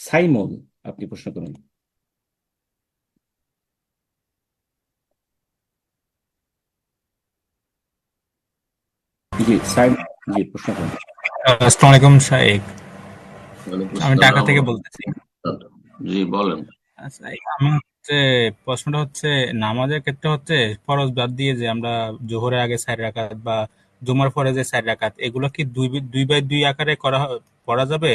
Simon আপনি প্রশ্ন করুন। জি সাইমন জি প্রশ্ন করুন। আসসালামু আলাইকুম শাহেক আমি ঢাকা থেকে বলতেছি। জি বলেন। আচ্ছা আমার হচ্ছে প্রশ্নটা হচ্ছে নামাজের ক্ষেত্রে হচ্ছে ফরজ বাদ দিয়ে যে আমরা জোহরের আগে চার রাকাত বা জুমার পরে যে চার রাকাত এগুলো কি দুই দুই বাই দুই আকারে করা পড়া যাবে?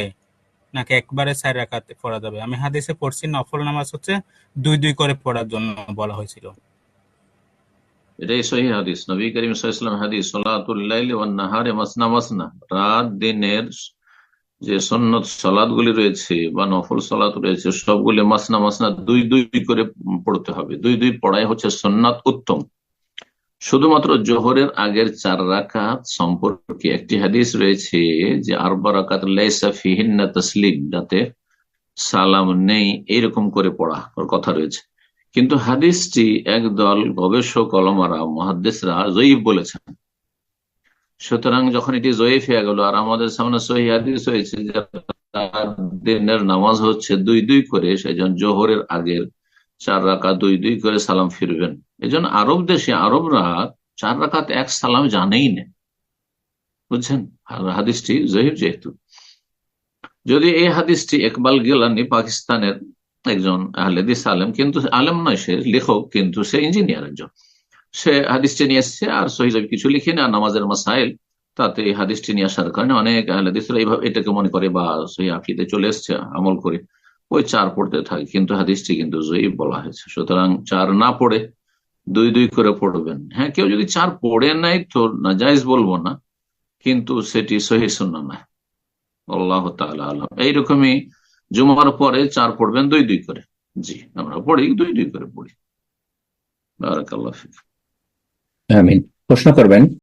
নাকি একবারে চার রাকাত পড়া যাবে? আমি হাদিসে পড়ছি, নফল নামাজ হচ্ছে দুই দুই করে পড়ার জন্য বলা হয়েছিল। এটাই সহি হাদিস। নবী করিম সাল্লাল্লাহু হাদিস নাহারে মাসনা মাসনা রাত দিনের যে সন্ন্যত সালাদ গুলি রয়েছে বা নফল সালাত রয়েছে, সবগুলি মাসনা মাসনা দুই দুই করে পড়তে হবে। দুই দুই পড়াই হচ্ছে সন্ন্যাত উত্তম। শুধুমাত্র জোহরের আগের চার রাকাত সম্পর্কে একটি হাদিস রয়েছে যে আরবা রাকাত লাইসা তসলিম যাতে সালাম নেই এইরকম করে পড়া কথা রয়েছে। কিন্তু হাদিসটি একদল গবেষক অলমারা মহাদ্দেশরা জয়ীফ বলেছেন। সুতরাং যখন এটি জয়ীফ হয়ে গেল, আর আমাদের সামনে সহি হাদিস হয়েছে যে দিনের নামাজ হচ্ছে দুই দুই করে সেই জন্য জোহরের আগের চার রাখা দুই দুই করে সালাম ফিরবেন। এই জন্য আরব দেশে, আরবরা চার রাকাত এক সালাম জানেই না। বুঝছেন? হাদিসটি জহিব যেহেতু। যদি এই হাদিসটি একবাল গিলানি পাকিস্তানের একজন আহলেদিস আলেম, কিন্তু আলেম নয়, সে লেখক, কিন্তু সে ইঞ্জিনিয়ার একজন। সে হাদিসটি নিয়ে এসছে আর সহিজব কিছু লিখে না নামাজের মাসাইল, তাতে এই হাদিসটি নিয়ে আসার কারণে অনেক আহলেদিসরা এইভাবে এটাকে মনে করে বা সহি আকিদে চলে এসছে, আমল করে। ওই চার পড়তে থাকে, কিন্তু হাদিসটি কিন্তু জয়ীব বলা হয়েছে। সুতরাং চার না পড়ে দুই দুই করে পড়বেন। হ্যাঁ কেউ যদি চার পড়ে নাই তো না জায়জ বলব না, কিন্তু সেটি সহি শূন্য নয়। আল্লাহ এইরকমই জুমার পরে চার পড়বেন দুই দুই করে। জি, আমরা পড়ি, দুই দুই করে পড়ি। বারাকাল্লাহ আমিন। প্রশ্ন করবেন?